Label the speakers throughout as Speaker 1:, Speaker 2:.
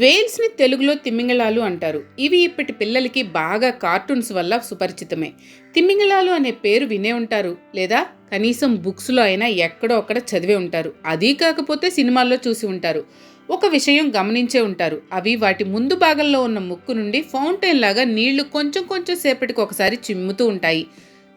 Speaker 1: వేల్స్ని తెలుగులో తిమ్మింగళాలు అంటారు. ఇవి ఇప్పటి పిల్లలకి బాగా కార్టూన్స్ వల్ల సుపరిచితమే. తిమ్మింగళాలు అనే పేరు వినే ఉంటారు. లేదా కనీసం బుక్స్లో అయినా ఎక్కడో అక్కడ చదివే ఉంటారు. అదీ కాకపోతే సినిమాల్లో చూసి ఉంటారు. ఒక విషయం గమనించే ఉంటారు. అవి వాటి ముందు భాగంలో ఉన్న ముక్కు నుండి ఫౌంటైన్ లాగా నీళ్ళు కొంచెం కొంచెం సేపటికి ఒకసారి చిమ్ముతూ ఉంటాయి.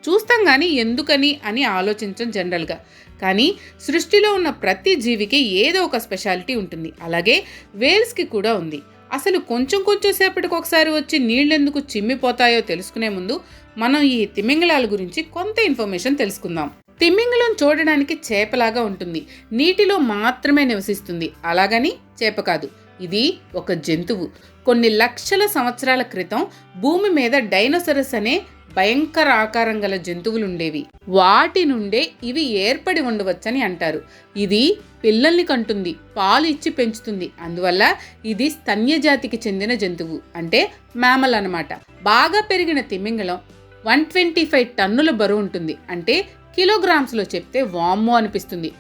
Speaker 1: చూస్తాం కానీ ఎందుకని అని ఆలోచించం జనరల్గా. కానీ సృష్టిలో ఉన్న ప్రతి జీవికి ఏదో ఒక స్పెషాలిటీ ఉంటుంది. అలాగే వేల్స్కి కూడా ఉంది. అసలు కొంచెం కొంచెం సేపటికి ఒకసారి వచ్చి నీళ్ళెందుకు చిమ్మిపోతాయో తెలుసుకునే ముందు మనం ఈ తిమింగళాల గురించి కొంత ఇన్ఫర్మేషన్ తెలుసుకుందాం. తిమింగలం చూడడానికి చేపలాగా ఉంటుంది. నీటిలో మాత్రమే నివసిస్తుంది. అలాగని చేప కాదు. ఇది ఒక జంతువు. కొన్ని లక్షల సంవత్సరాల క్రితం భూమి మీద డైనోసరస్ అనే భయంకర ఆకారం గల జంతువులు ఉండేవి వాటి నుండే ఇవి ఏర్పడి ఉండవచ్చని అంటారు. ఇది పిల్లల్ని కంటుంది పాలు ఇచ్చి పెంచుతుంది. అందువల్ల ఇది స్తన్యజాతికి చెందిన జంతువు అంటే మ్యామల్ అన్నమాట బాగా పెరిగిన తిమింగలం వన్ ట్వంటీ ఫైవ్ టన్నుల బరువు ఉంటుంది. అంటే కిలోగ్రామ్స్లో చెప్తే వామ్మో అనిపిస్తుంది.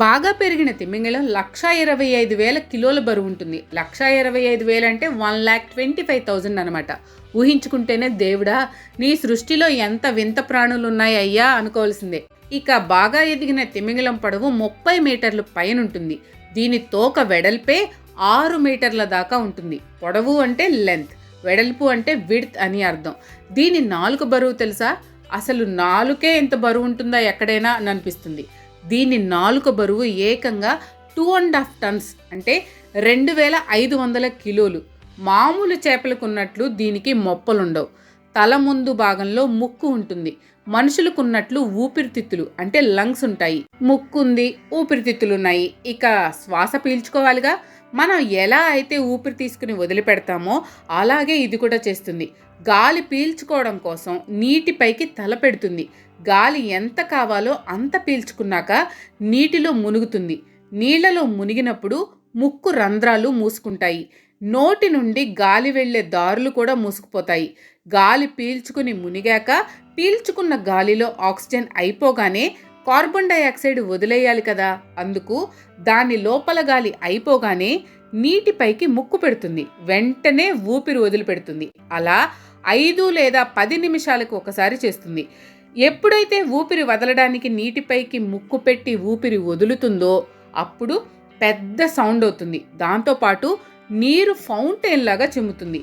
Speaker 1: బాగా పెరిగిన తిమింగలం లక్ష ఇరవై ఐదు వేల కిలోల బరువు ఉంటుంది. లక్ష ఇరవై ఐదు వేలు అంటే one lakh twenty five thousand అనమాట ఊహించుకుంటేనే దేవుడా నీ సృష్టిలో ఎంత వింత ప్రాణులు ఉన్నాయ్యా అనుకోవాల్సిందే. ఇక బాగా ఎదిగిన తిమింగలం పొడవు ముప్పై మీటర్లు పైన ఉంటుంది. దీని తోక వెడల్పే ఆరు మీటర్ల దాకా ఉంటుంది. పొడవు అంటే లెంత్ వెడల్పు అంటే విడ్త్ అని అర్థం. దీని నాలుగు బరువు తెలుసా? అసలు నాలుకే ఎంత బరువు ఉంటుందా ఎక్కడైనా అని అనిపిస్తుంది. దీని నాలుక బరువు ఏకంగా టూ అండ్ హాఫ్ టన్స్ అంటే రెండు వేల ఐదు వందల కిలోలు. మామూలు చేపలకు ఉన్నట్లు దీనికి మొప్పలుండవు. తల ముందు భాగంలో ముక్కు ఉంటుంది. మనుషులకు ఉన్నట్లు ఊపిరితిత్తులు అంటే లంగ్స్ ఉంటాయి. ముక్కు ఉంది ఊపిరితిత్తులు ఉన్నాయి ఇక శ్వాస పీల్చుకోవాలిగా? మనం ఎలా అయితే ఊపిరి తీసుకుని వదిలిపెడతామో అలాగే ఇది కూడా చేస్తుంది. గాలి పీల్చుకోవడం కోసం నీటిపైకి తల పెడుతుంది. గాలి ఎంత కావాలో అంత పీల్చుకున్నాక నీటిలో మునుగుతుంది. నీళ్ళలో మునిగినప్పుడు ముక్కు రంధ్రాలు మూసుకుంటాయి. నోటి నుండి గాలి వెళ్ళే దారులు కూడా మూసుకుపోతాయి. గాలి పీల్చుకుని మునిగాక పీల్చుకున్న గాలిలో ఆక్సిజన్ అయిపోగానే కార్బన్ డైఆక్సైడ్ వదిలేయాలి కదా. అందుకు దాని లోపల గాలి అయిపోగానే నీటిపైకి ముక్కు పెడుతుంది. వెంటనే ఊపిరి వదిలిపెడుతుంది. అలా ఐదు లేదా పది నిమిషాలకు ఒకసారి చేస్తుంది. ఎప్పుడైతే ఊపిరి వదలడానికి నీటిపైకి ముక్కు పెట్టి ఊపిరి వదులుతుందో అప్పుడు పెద్ద సౌండ్ అవుతుంది. దాంతోపాటు నీరు ఫౌంటైన్ లాగా చిమ్ముతుంది.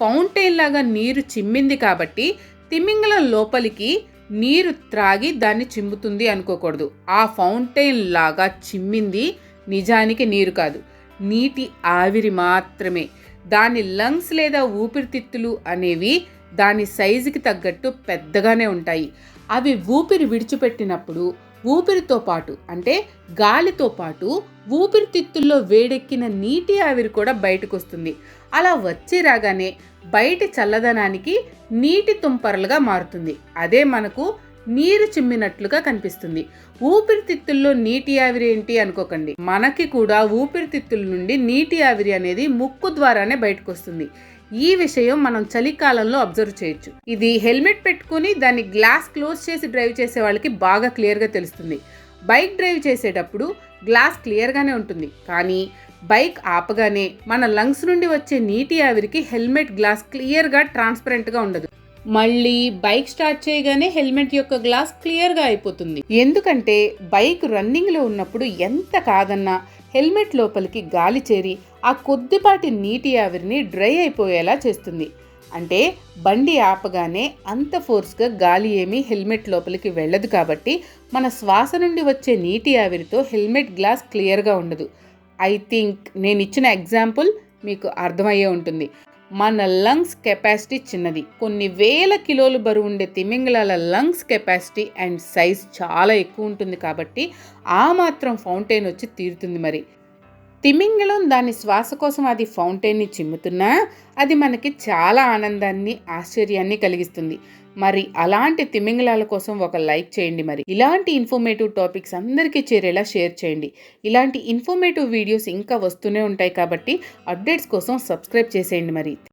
Speaker 1: ఫౌంటైన్ లాగా నీరు చిమ్మింది కాబట్టి తిమింగలం లోపలికి నీరు త్రాగి దాన్ని చిమ్ముతుంది అనుకోకూడదు. ఆ ఫౌంటైన్ లాగా చిమ్మింది నిజానికి నీరు కాదు. నీటి ఆవిరి మాత్రమే. దాని లంగ్స్ లేదా ఊపిరితిత్తులు అనేవి దాని సైజుకి తగ్గట్టు పెద్దగానే ఉంటాయి. అవి ఊపిరి విడిచిపెట్టినప్పుడు ఊపిరితో పాటు అంటే గాలితో పాటు ఊపిరితిత్తుల్లో వేడెక్కిన నీటి ఆవిరి కూడా బయటకు వస్తుంది అలా వచ్చి రాగానే బయటి చల్లదనానికి నీటి తుంపరలుగా మారుతుంది. అదే మనకు నీరు చిమ్మినట్లుగా కనిపిస్తుంది. ఊపిరితిత్తుల్లో నీటి ఆవిరి ఏంటి అనుకోకండి. మనకి కూడా ఊపిరితిత్తుల నుండి నీటి ఆవిరి అనేది ముక్కు ద్వారానే బయటకు వస్తుంది ఈ విషయం మనం చలికాలంలో అబ్జర్వ్ చేయొచ్చు. ఇది హెల్మెట్ పెట్టుకుని దాన్ని గ్లాస్ క్లోజ్ చేసి డ్రైవ్ చేసే వాళ్ళకి బాగా క్లియర్గా తెలుస్తుంది. బైక్ డ్రైవ్ చేసేటప్పుడు గ్లాస్ క్లియర్గానే ఉంటుంది. కానీ బైక్ ఆపగానే మన లంగ్స్ నుండి వచ్చే నీటి ఆవిరికి హెల్మెట్ గ్లాస్ క్లియర్గా ట్రాన్స్పరెంట్గా ఉండదు. మళ్ళీ బైక్ స్టార్ట్ చేయగానే హెల్మెట్ యొక్క గ్లాస్ క్లియర్గా అయిపోతుంది. ఎందుకంటే బైక్ రన్నింగ్లో ఉన్నప్పుడు ఎంత కాదన్నా హెల్మెట్ లోపలికి గాలి చేరి ఆ కొద్దిపాటి నీటి ఆవిరిని డ్రై అయిపోయేలా చేస్తుంది. అంటే బండి ఆపగానే అంత ఫోర్స్గా గాలి ఏమీ హెల్మెట్ లోపలికి వెళ్ళదు కాబట్టి మన శ్వాస నుండి వచ్చే నీటి ఆవిరితో హెల్మెట్ గ్లాస్ క్లియర్గా ఉండదు. ఐ థింక్ నేను ఇచ్చిన ఎగ్జాంపుల్ మీకు అర్థమయ్యే ఉంటుంది. మన లంగ్స్ కెపాసిటీ చిన్నది. కొన్ని వేల కిలోలు బరువు ఉండే తిమింగలాల లంగ్స్ కెపాసిటీ అండ్ సైజ్ చాలా ఎక్కువ ఉంటుంది కాబట్టి ఆ మాత్రం ఫౌంటైన్ వచ్చి తీరుతుంది మరి. తిమింగలం దాని శ్వాస కోసం అది ఫౌంటైన్ని చిమ్ముతున్నా అది మనకి చాలా ఆనందాన్ని ఆశ్చర్యాన్ని కలిగిస్తుంది. మరి అలాంటి తిమింగలాల కోసం ఒక లైక్ చేయండి మరి. ఇలాంటి ఇన్ఫర్మేటివ్ టాపిక్స్ అందరికీ చేరేలా షేర్ చేయండి. ఇలాంటి ఇన్ఫర్మేటివ్ వీడియోస్ ఇంకా వస్తూనే ఉంటాయి కాబట్టి అప్డేట్స్ కోసం సబ్స్క్రైబ్ చేసేయండి మరి.